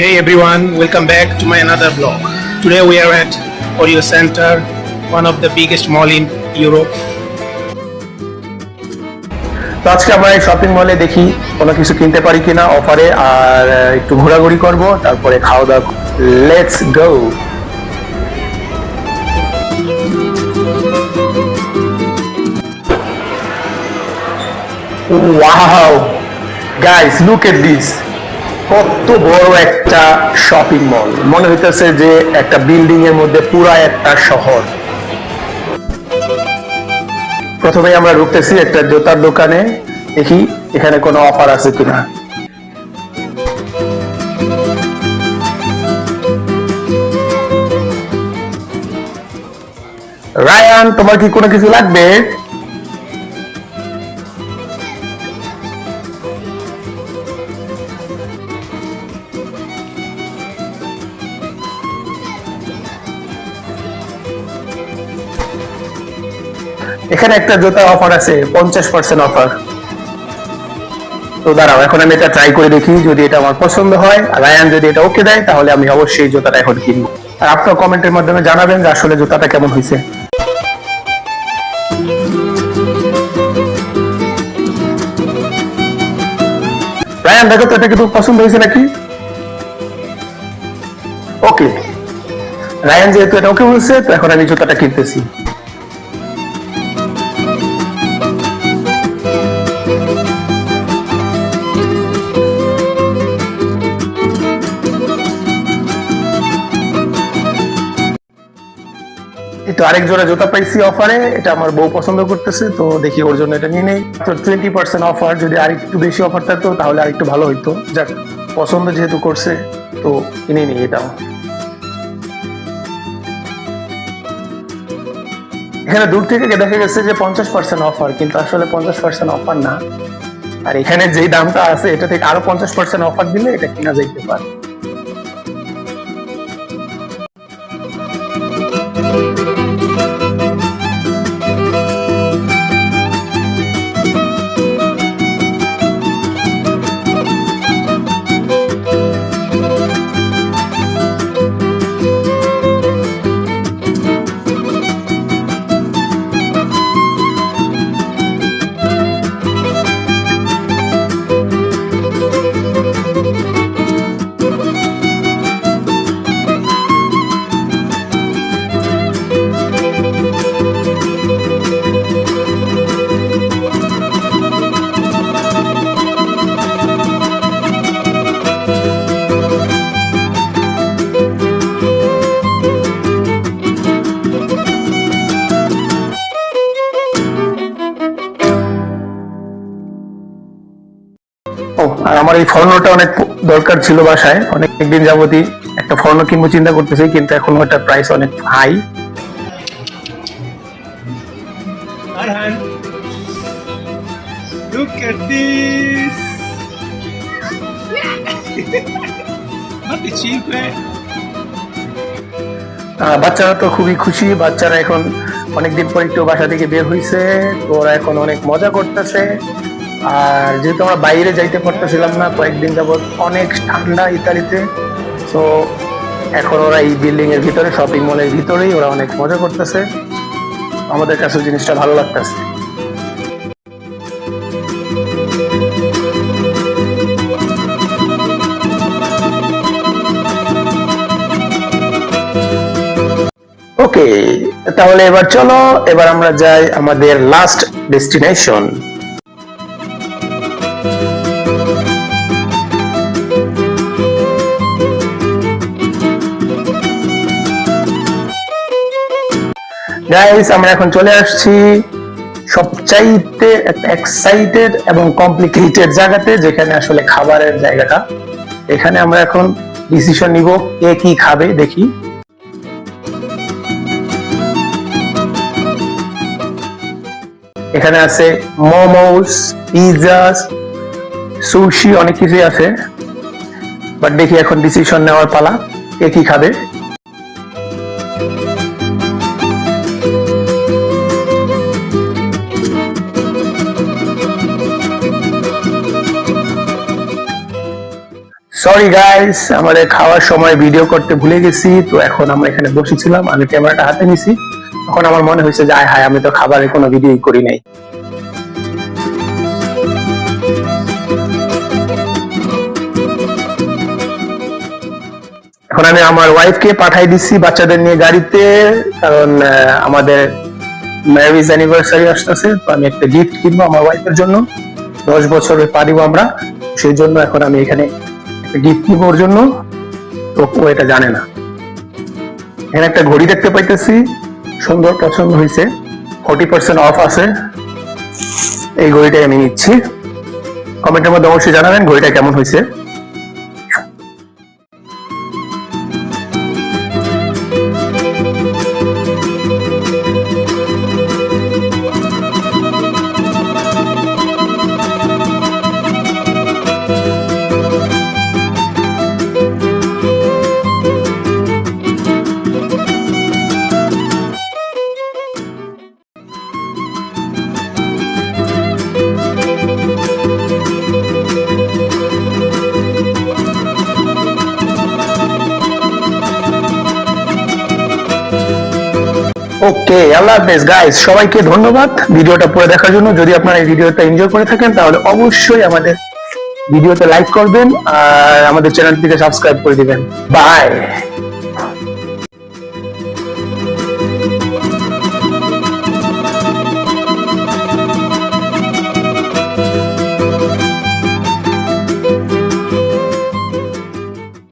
Hey everyone, welcome back to my another vlog. Today we are at Oreo Center, one of the biggest mall in Europe. তো আজকে আমরা এই shopping মলে দেখি কোনো কিছু কিনতে পারি কিনা অফারে আর একটু ঘোরাঘুরি করব তারপরে খাওয়া দাওয়া let's go wow guys look at this কত বড় একটা শপিং মল মনে হইতেছে যে একটা বিল্ডিং এর মধ্যে পুরা একটা শহর। প্রথমে আমরা ঢুকতেছি একটা জুতার দোকানে, দেখি এখানে কোনো অফার আছে কিনা। রায়ান, তোমার কি কোনো কিছু লাগবে? এখানে একটা জুতা অফার আছে, পঞ্চাশ পার্সেন্ট অফার তো দাঁড়াও, এখন আমি এটা ট্রাই করে দেখি, যদি এটা আমার পছন্দ হয়, আর রায়ান যদি এটা ওকে দেয়, তাহলে আমি অবশ্যই জুতাটা এখন কিনবো। আর আপনার কমেন্টের মাধ্যমে জানাবেন যে আসলে জুতাটা কেমন হয়েছে। রায়ান দেখো তো এটা কি তোর পছন্দ হয়েছে নাকি? ওকে রায়ান যেহেতু এটা ওকে বলছে, তো এখন আমি জুতাটা কিনতেছি। তো আরেক জোড়া জুতা পাইছি অফারে এটা আমার বউ পছন্দ করতেছে, তো দেখি ওর জন্য এটা নিয়ে নেই। তো টোয়েন্টি পার্সেন্ট অফার যদি আরেকটু বেশি অফার থাকতো, তাহলে আরেকটু ভালো হইতো। যাক, পছন্দ যেহেতু করছে, তো কিনে নিই এটাও এখানে দূর থেকে দেখা গেছে যে পঞ্চাশ পার্সেন্ট অফার কিন্তু আসলে পঞ্চাশ পার্সেন্ট অফার না। আর এখানে যেই দামটা আছে, এটা থেকে আরও পঞ্চাশ পার্সেন্ট অফার দিলে এটা কিনা যাইতে পারে। ও আর আমার এই ফর্নটা অনেক দরকার ছিল বাসায়। অনেক দিন যাবতই একটা ফর্ন কিনবো চিন্তা করতেছি কিন্তু এখন ওটার প্রাইস অনেক হাই look at this. বাচ্চারা তো খুবই খুশি বাচ্চারা এখন অনেকদিন পর একটু বাসা থেকে বের হয়েছে ওরা এখন অনেক মজা করতেছে। আর যেহেতু আমরা বাইরে যাইতে পারতেছিলাম না, কয়েকদিন যাবত অনেক ঠান্ডা ইতালিতে। তো এখন ওরা এই বিল্ডিং এর ভিতরে শপিং মলের ভিতরেই ওরা অনেক মজা করতেছে। আমাদের কাছে জিনিসটা ভালো লাগতেছে। ওকে তাহলে এবার চলো, এবার আমরা যাই আমাদের লাস্ট ডেস্টিনেশন গাইস আমরা এখন চলে আসছি সবচাইতে এক্সাইটেড এবং কমপ্লিকেটেড জায়গাতে, যেখানে আসলে খাবারের জায়গাটা। এখানে আমরা এখন ডিসিশন নিব কে কি খাবে, দেখি। এখানে আছে মোমোস পিৎজাস সুশি অনেক কিছুই আছে। বাট দেখি এখন ডিসিশন নেওয়ার পালা, কে কি খাবে। সরি গাইস আমাদের খাওয়ার সময় ভিডিও করতে ভুলে গেছি, তো এখন আমরা এখানে বসেছিলাম, আমি ক্যামেরাটা হাতে নিছি। তখন আমার মনে হয়েছে যে হায়, আমি তো খাবারের কোনো ভিডিওই করি নাই। এখন আমি আমার ওয়াইফকে পাঠাই দিচ্ছি বাচ্চাদের নিয়ে গাড়িতে, কারণ আমাদের ম্যারেজ অ্যানিভার্সারি আসতেছে, তো আমি একটা গিফট কিনবো আমার ওয়াইফের জন্য। দশ বছরে পারিব আমরা, সেই জন্য এখন আমি এখানে গিফট ওর জন্য? তো ও এটা জানে না। এখানে একটা ঘড়ি দেখতে পাইতেছি। সুন্দর পছন্দ হয়েছে ফোর্টি পার্সেন্ট অফ আছে। এই ঘড়িটাই আমি নিচ্ছি। কমেন্টের মধ্যে অবশ্যই জানাবেন ঘড়িটা কেমন হয়েছে ওকে আল্লাহ হাফেজ গাইস সবাইকে ধন্যবাদ ভিডিওটা পরে দেখার জন্য। যদি আপনারা এই ভিডিওটা এনজয় করে থাকেন, তাহলে অবশ্যই আমাদের ভিডিওতে লাইক করবেন আর আমাদের চ্যানেলটিকে সাবস্ক্রাইব করে দিবেন। বাই